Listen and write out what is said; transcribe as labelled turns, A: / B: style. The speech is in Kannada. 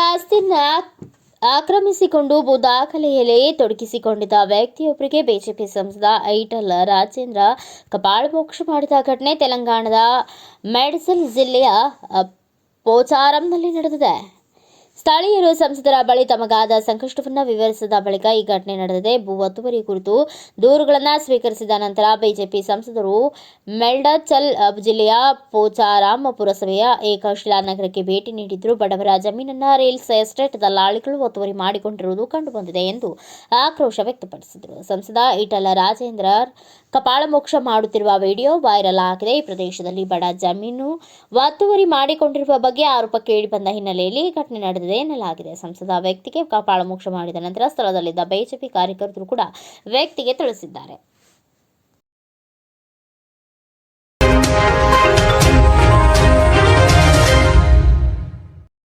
A: ಆಸ್ತಿಯನ್ನ ಆಕ್ರಮಿಸಿಕೊಂಡು ದಾಖಲೆಯಲ್ಲಿ ತೊಡಗಿಸಿಕೊಂಡಿದ್ದ ವ್ಯಕ್ತಿಯೊಬ್ಬರಿಗೆ ಬಿಜೆಪಿ ಸಂಸದ ಐಟಲ್ ರಾಜೇಂದ್ರ ಕಪಾಳಮೋಕ್ಷ ಮಾಡಿದ ಘಟನೆ ತೆಲಂಗಾಣದ ಮೆಡ್ಸಲ್ ಜಿಲ್ಲೆಯ ಪೋಚಾರಂನಲ್ಲಿ ನಡೆದಿದೆ. ಸ್ಥಳೀಯರು ಸಂಸದರ ಬಳಿ ತಮಗಾದ ಸಂಕಷ್ಟವನ್ನು ವಿವರಿಸಿದ ಬಳಿಕ ಈ ಘಟನೆ ನಡೆದಿದೆ. ಭೂ ಒತ್ತುವರಿ ಕುರಿತು ದೂರುಗಳನ್ನು ಸ್ವೀಕರಿಸಿದ ನಂತರ ಬಿಜೆಪಿ ಸಂಸದರು ಮೆಲ್ಡಚಲ್ ಜಿಲ್ಲೆಯ ಪೋಚಾರಾಮ ಪುರಸಭೆಯ ಏಕಶಿಲಾ ನಗರಕ್ಕೆ ಭೇಟಿ ನೀಡಿದ್ರು. ಬಡವರ ಜಮೀನನ್ನ ರೈಲ್ಸ್ ಎಸ್ಟೇಟ್ ದಲ್ಲಾಳಿಗಳು ಒತ್ತುವರಿ ಮಾಡಿಕೊಂಡಿರುವುದು ಕಂಡುಬಂದಿದೆ ಎಂದು ಆಕ್ರೋಶ ವ್ಯಕ್ತಪಡಿಸಿದರು. ಸಂಸದ ಇಟಲ ರಾಜೇಂದ್ರ ಕಪಾಳಮೋಕ್ಷ ಮಾಡುತ್ತಿರುವ ವಿಡಿಯೋ ವೈರಲ್ ಆಗಿದೆ. ಈ ಪ್ರದೇಶದಲ್ಲಿ ಬಡ ಜಮೀನು ಒತ್ತುವರಿ ಮಾಡಿಕೊಂಡಿರುವ ಬಗ್ಗೆ ಆರೋಪ ಕೇಳಿಬಂದ ಹಿನ್ನೆಲೆಯಲ್ಲಿ ಈ ಘಟನೆ ನಡೆದಿದೆ ಎನ್ನಲಾಗಿದೆ. ಸಂಸದ ವ್ಯಕ್ತಿಗೆ ಕಪಾಳಮೋಕ್ಷ ಮಾಡಿದ ನಂತರ ಸ್ಥಳದಲ್ಲಿದ್ದ ಬಿಜೆಪಿ ಕಾರ್ಯಕರ್ತರು ಕೂಡ ವ್ಯಕ್ತಿಗೆ ತಿಳಿಸಿದ್ದಾರೆ.